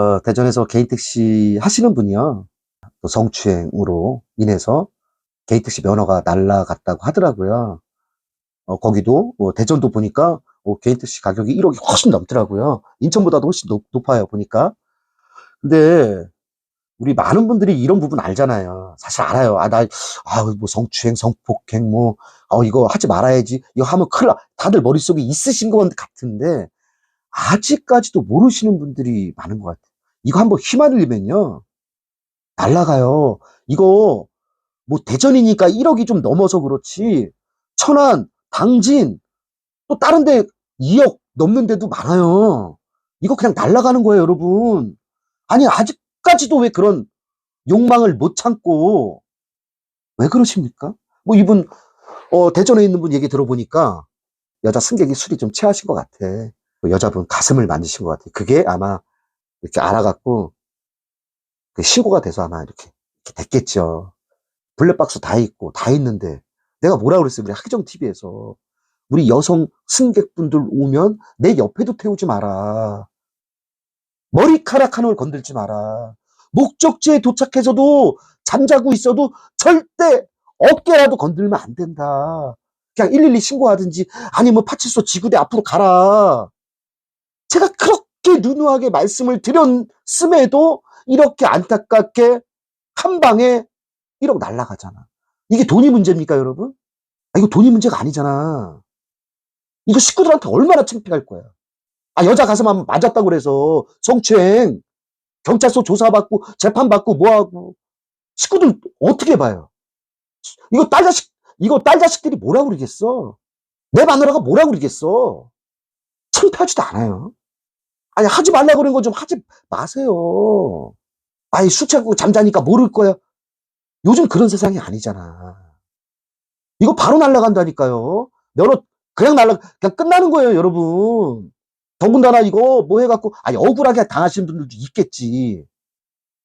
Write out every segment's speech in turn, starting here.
어, 대전에서 개인 택시 하시는 분이요. 또 성추행으로 인해서 개인 택시 면허가 날라갔다고 하더라고요. 어, 거기도 뭐 대전도 보니까 어, 개인 택시 가격이 1억이 훨씬 넘더라고요. 인천보다도 훨씬 높, 높아요 보니까. 근데 우리 많은 분들이 이런 부분 알잖아요. 사실 알아요. 아, 나, 아, 뭐 성추행, 성폭행, 뭐, 어, 이거 하지 말아야지. 이거 하면 큰일 나. 다들 머릿속에 있으신 것 같은데, 아직까지도 모르시는 분들이 많은 것 같아요. 이거 한번 휘말리면요. 날라가요. 이거, 뭐, 대전이니까 1억이 좀 넘어서 그렇지. 천안, 당진, 또 다른 데 2억 넘는 데도 많아요. 이거 그냥 날라가는 거예요, 여러분. 아니, 아직까지도 왜 그런 욕망을 못 참고, 왜 그러십니까? 뭐 이분, 어, 대전에 있는 분 얘기 들어보니까, 여자 승객이 술이 좀 취하신 것 같아. 그 여자분 가슴을 만지신 것 같아. 그게 아마 이렇게 알아갖고, 그 신고가 돼서 아마 이렇게, 이렇게 됐겠죠. 블랙박스 다 있고, 다 있는데, 내가 뭐라 그랬어요? 우리 하기정 TV에서. 우리 여성 승객분들 오면 내 옆에도 태우지 마라. 머리카락 하나를 건들지 마라. 목적지에 도착해서도 잠자고 있어도 절대 어깨라도 건들면 안 된다. 그냥 112 신고하든지 아니면 파출소 지구대 앞으로 가라. 제가 그렇게 누누하게 말씀을 드렸음에도 이렇게 안타깝게 한 방에 1억 날라가잖아. 이게 돈이 문제입니까, 여러분? 아, 이거 돈이 문제가 아니잖아. 이거 식구들한테 얼마나 창피할 거야. 아, 여자 가슴 맞았다고 그래서 성추행, 경찰서 조사받고 재판받고 뭐하고 식구들 어떻게 봐요? 이거 딸 자식, 이거 딸 자식들이 뭐라 그러겠어? 내 마누라가 뭐라 그러겠어? 창피하지도 않아요. 아니, 하지 말라 그런 거 좀 하지 마세요. 아이, 술 취하고 잠자니까 모를 거야. 요즘 그런 세상이 아니잖아. 이거 바로 날라간다니까요. 면허 그냥 날라 그냥 끝나는 거예요, 여러분. 더군다나 이거 뭐 해갖고 아니 억울하게 당하시는 분들도 있겠지.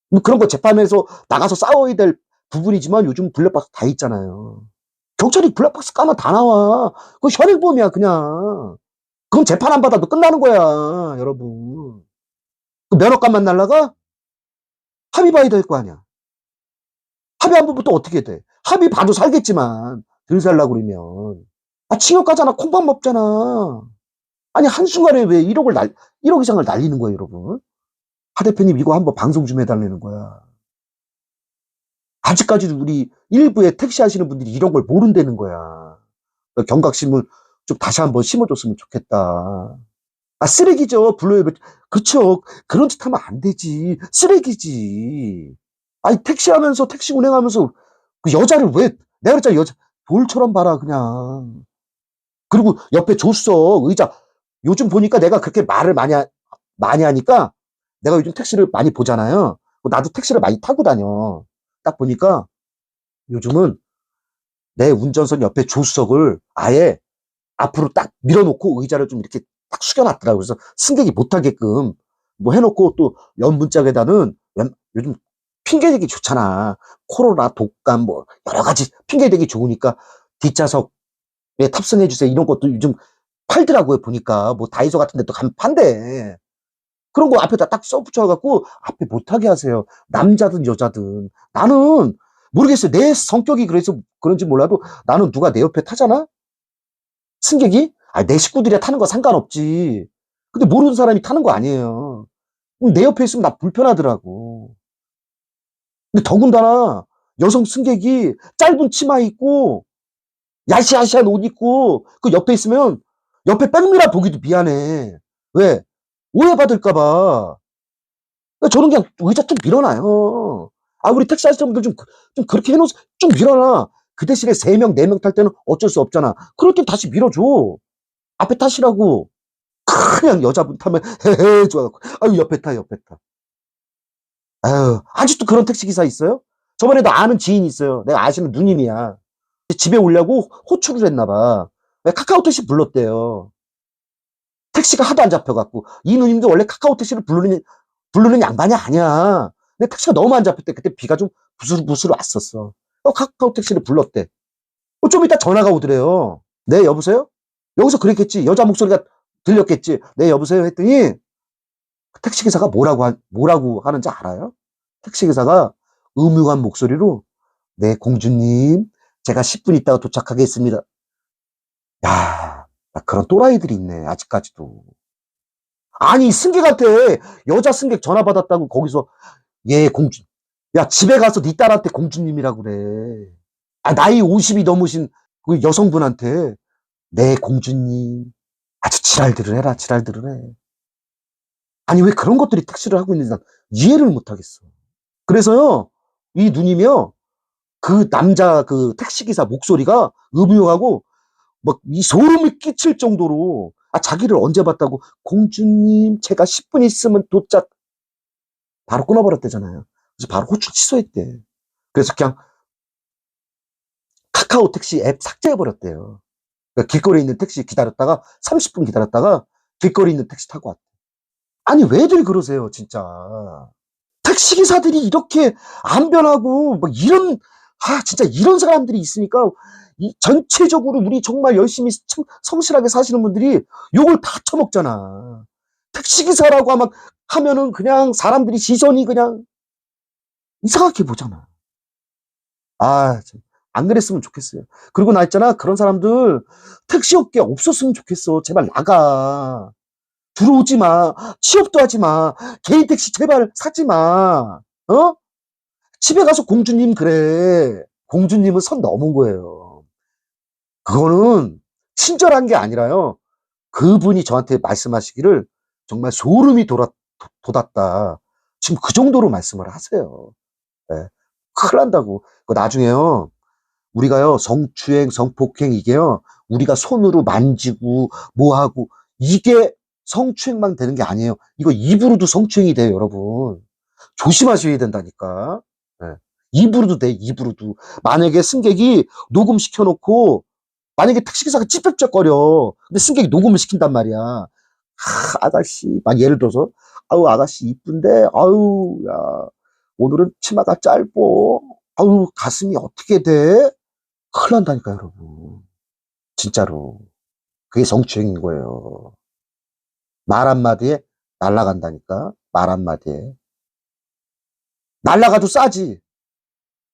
뭐 그런 거 재판에서 나가서 싸워야 될 부분이지만 요즘 블랙박스 다 있잖아요. 경찰이 블랙박스 까면 다 나와. 그거 현행범이야 그냥. 그건 재판 안 받아도 끝나는 거야, 여러분. 그 면허값만 날라가? 합의 봐야 될 거 아니야. 합의 안 보면 또 어떻게 돼? 합의 봐도 살겠지만 덜 살라고 그러면. 아, 칭역 가잖아. 콩밥 먹잖아. 아니, 한순간에 왜 1억을 날, 1억 이상을 날리는 거예요, 여러분? 하 대표님, 이거 한번 방송 좀 해달라는 거야. 아직까지도 우리 일부의 택시 하시는 분들이 이런 걸 모른다는 거야. 경각심을 좀 다시 한번 심어줬으면 좋겠다. 아, 쓰레기죠. 불러요. 그쵸. 그런 짓 하면 안 되지. 쓰레기지. 아니, 택시 하면서, 택시 운행하면서 그 여자를 왜, 내가 그랬잖아. 여자, 돌처럼 봐라, 그냥. 그리고 옆에 조수석, 의자. 요즘 보니까 내가 그렇게 말을 많이, 하, 많이 하니까 내가 요즘 택시를 많이 보잖아요. 나도 택시를 많이 타고 다녀. 딱 보니까 요즘은 내 운전석 옆에 조수석을 아예 앞으로 딱 밀어놓고 의자를 좀 이렇게 딱 숙여놨더라고요. 그래서 승객이 못하게끔 뭐 해놓고 또 연문짝에다는 요즘 핑계대기 좋잖아. 코로나, 독감, 뭐 여러 가지 핑계대기 좋으니까 뒷좌석에 탑승해주세요. 이런 것도 요즘 팔더라고요. 보니까 뭐 다이소 같은 데도 가면 판대. 그런 거 앞에다 딱 써붙여갖고 앞에 못하게 하세요. 남자든 여자든. 나는 모르겠어요. 내 성격이 그래서 그런지 몰라도 나는 누가 내 옆에 타잖아? 승객이? 아, 내 식구들이 타는 거 상관없지. 근데 모르는 사람이 타는 거 아니에요. 내 옆에 있으면 나 불편하더라고. 근데 더군다나 여성 승객이 짧은 치마 입고 야시야시한 옷 입고 그 옆에 있으면 옆에 백미라 보기도 미안해. 왜? 오해받을까봐. 저는 그냥 의자 좀 밀어놔요. 아, 우리 택시 하시는 분들 좀, 좀 그렇게 해놓으세요. 좀 밀어놔. 그 대신에 3명, 4명 탈 때는 어쩔 수 없잖아. 그럴 땐 다시 밀어줘. 앞에 타시라고. 그냥 여자분 타면, 헤헤, 좋아갖고. 아유, 옆에 타, 옆에 타. 아유, 아직도 그런 택시기사 있어요? 저번에도 아는 지인이 있어요. 내가 아시는 누님이야. 집에 오려고 호출을 했나봐. 카카오 택시 불렀대요. 택시가 하도 안 잡혀갖고. 이 누님도 원래 카카오 택시를 부르는, 부르는 양반이 아니야. 근데 택시가 너무 안 잡혔대. 그때 비가 좀 부스르부스르 왔었어. 어, 카카오 택시를 불렀대. 어, 좀 이따 전화가 오더래요. 네, 여보세요? 여기서 그랬겠지. 여자 목소리가 들렸겠지. 네, 여보세요? 했더니, 택시기사가 뭐라고, 하, 뭐라고 하는지 알아요? 택시기사가 음흉한 목소리로, 네, 공주님, 제가 10분 있다가 도착하겠습니다. 야, 나 그런 또라이들이 있네, 아직까지도. 아니, 승객한테, 여자 승객 전화 받았다고 거기서, 예, 공주. 야, 집에 가서 네 딸한테 공주님이라고 그래. 아, 나이 50이 넘으신 그 여성분한테, 네, 공주님. 아주 지랄들을 해라, 지랄들을 해. 아니, 왜 그런 것들이 택시를 하고 있는지 난 이해를 못 하겠어. 그래서요, 이 누님이요, 그 남자 그 택시기사 목소리가 음흉하고, 막 이 소름을 끼칠 정도로, 아, 자기를 언제 봤다고, 공주님, 제가 10분 있으면 도착, 바로 끊어버렸대잖아요. 그래서 바로 호출 취소했대. 그래서 그냥 카카오 택시 앱 삭제해버렸대요. 그러니까 길거리에 있는 택시 기다렸다가 30분 기다렸다가 길거리에 있는 택시 타고 왔대. 아니 왜들 그러세요 진짜. 택시기사들이 이렇게 안 변하고 막 이런 아 진짜 이런 사람들이 있으니까 이 전체적으로 우리 정말 열심히 참 성실하게 사시는 분들이 욕을 다 처먹잖아. 택시기사라고 하면 하면은 그냥 사람들이 시선이 그냥 이상하게 보잖아. 아, 참. 안 그랬으면 좋겠어요. 그리고 나 있잖아. 그런 사람들 택시 업계 없었으면 좋겠어. 제발 나가. 들어오지 마. 취업도 하지 마. 개인 택시 제발 사지 마. 어? 집에 가서 공주님 그래. 공주님은 선 넘은 거예요. 그거는 친절한 게 아니라요. 그분이 저한테 말씀하시기를 정말 소름이 돋았, 돋았다. 지금 그 정도로 말씀을 하세요. 예. 큰일 난다고. 그 나중에요. 우리가요, 성추행, 성폭행, 이게요, 우리가 손으로 만지고, 뭐 하고, 이게 성추행만 되는 게 아니에요. 이거 입으로도 성추행이 돼요, 여러분. 조심하셔야 된다니까. 예. 입으로도 돼, 입으로도. 만약에 승객이 녹음시켜놓고, 만약에 택시기사가 찌쩍쩍거려. 근데 승객이 녹음을 시킨단 말이야. 아, 아가씨, 막 예를 들어서, 아우, 아가씨 이쁜데, 아우, 야, 오늘은 치마가 짧고, 아우, 가슴이 어떻게 돼? 큰일 난다니까, 여러분. 진짜로. 그게 성추행인 거예요. 말 한마디에 날라간다니까. 말 한마디에. 날라가도 싸지.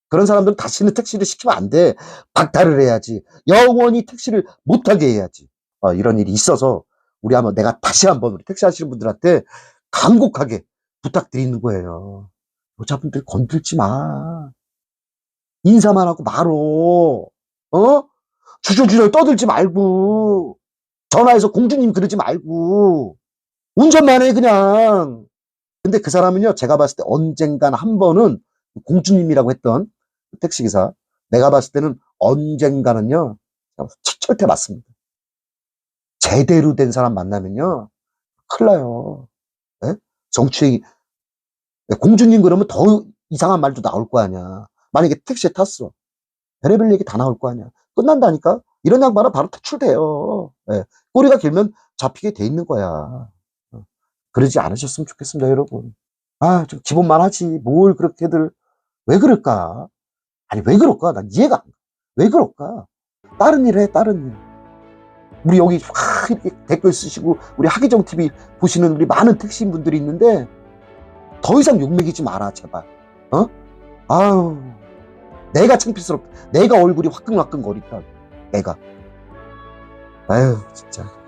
그런 사람들은 다시는 택시를 시키면 안 돼. 박탈을 해야지. 영원히 택시를 못하게 해야지. 어, 이런 일이 있어서 우리 한번 내가 다시 한번 우리 택시 하시는 분들한테 간곡하게 부탁드리는 거예요. 여자분들 건들지 마. 인사만 하고 말어. 어? 주저주저 떠들지 말고. 전화해서 공주님 그러지 말고. 운전만 해, 그냥. 근데 그 사람은요, 제가 봤을 때 언젠간 한 번은 공주님이라고 했던 택시기사. 내가 봤을 때는 언젠가는요, 철퇴 맞습니다. 제대로 된 사람 만나면요, 큰일 나요. 예? 정치행위. 공주님 그러면 더 이상한 말도 나올 거 아니야. 만약에 택시에 탔어. 별의별 얘기 다 나올 거 아니야. 끝난다니까? 이런 양반은 바로 퇴출돼요. 예. 꼬리가 길면 잡히게 돼 있는 거야. 어. 그러지 않으셨으면 좋겠습니다, 여러분. 아, 좀 기본만 하지. 뭘 그렇게들, 왜 그럴까? 아니, 왜 그럴까? 난 이해가 안 가. 왜 그럴까? 다른 일 해, 다른 일. 우리 여기 확 댓글 쓰시고, 우리 하기정 TV 보시는 우리 많은 택시인 분들이 있는데, 더 이상 욕먹이지 마라, 제발. 어? 아유, 내가 창피스럽다. 내가 얼굴이 화끈화끈 거리다. 내가. 아유, 진짜.